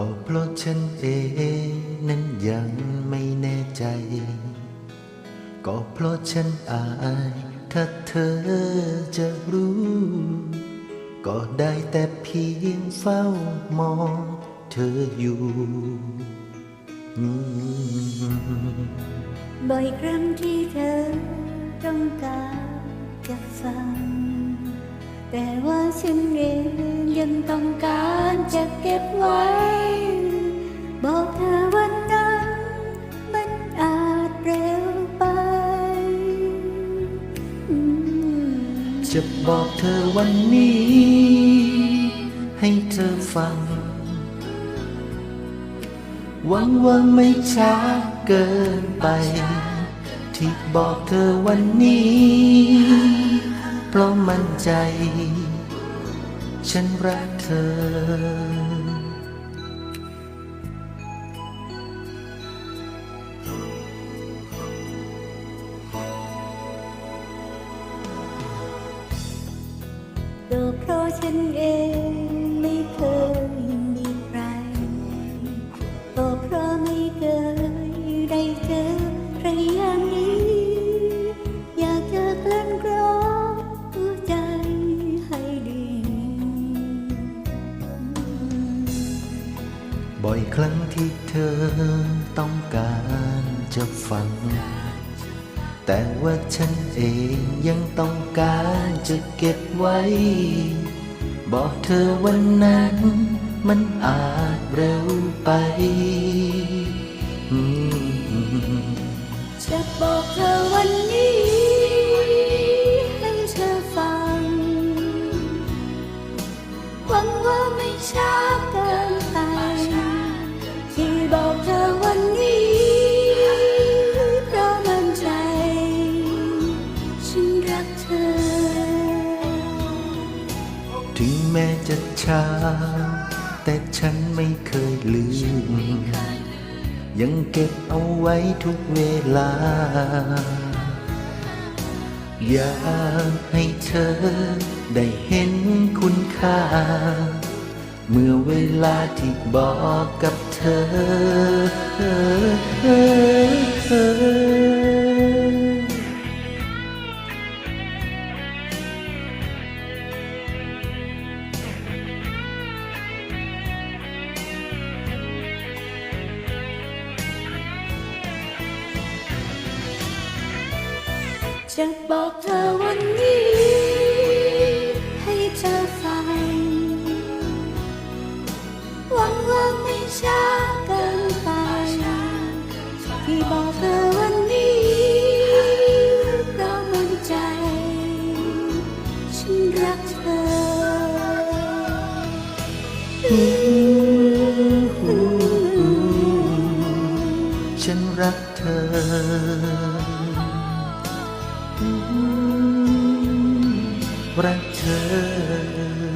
ก็เพราะฉันเองนั้นยังไม่แน่ใจ ก็เพราะฉันอายถ้าเธอจะรู้ ก็ได้แต่เพียงเฝ้ามองเธออยู่บ่อยครั้งที่เธอต้องการจะฟัง แต่ว่าฉันเองยังต้องการจะเก็บไว้ จะบอกเธอวันนี้ ให้เธอฟัง หวังว่าไม่ช้าเกินไป ที่บอกเธอวันนี้ เพราะมั่นใจ ฉันรักเธอ ฉันเองไม่เคยมีใคร ก็เพราะไม่เคยได้เจอใครอย่างนี้ อยากจะกลั่นกรองหัวใจให้ดี บ่อยครั้งที่เธอต้องการจะฟัง แต่ว่าฉันเองยังต้องการจะเก็บไว้ บอกเธอวันนั้นมันอาจเร็วไปจะบอกเธอวันนี้ ถึงแม้จะช้า แต่ฉันไม่เคยลืม ยังเก็บเอาไว้ทุกเวลา อยากให้เธอได้เห็นคุณค่า เมื่อเวลาที่บอกกับเธอ จะบอกเธอวันนี้ ให้เธอฟัง หวังว่าไม่ช้าเกินไป ที่บอกเธอวันนี้เพราะมั่นใจ ฉันรักเธอ ฉันรักเธอ รักเธอ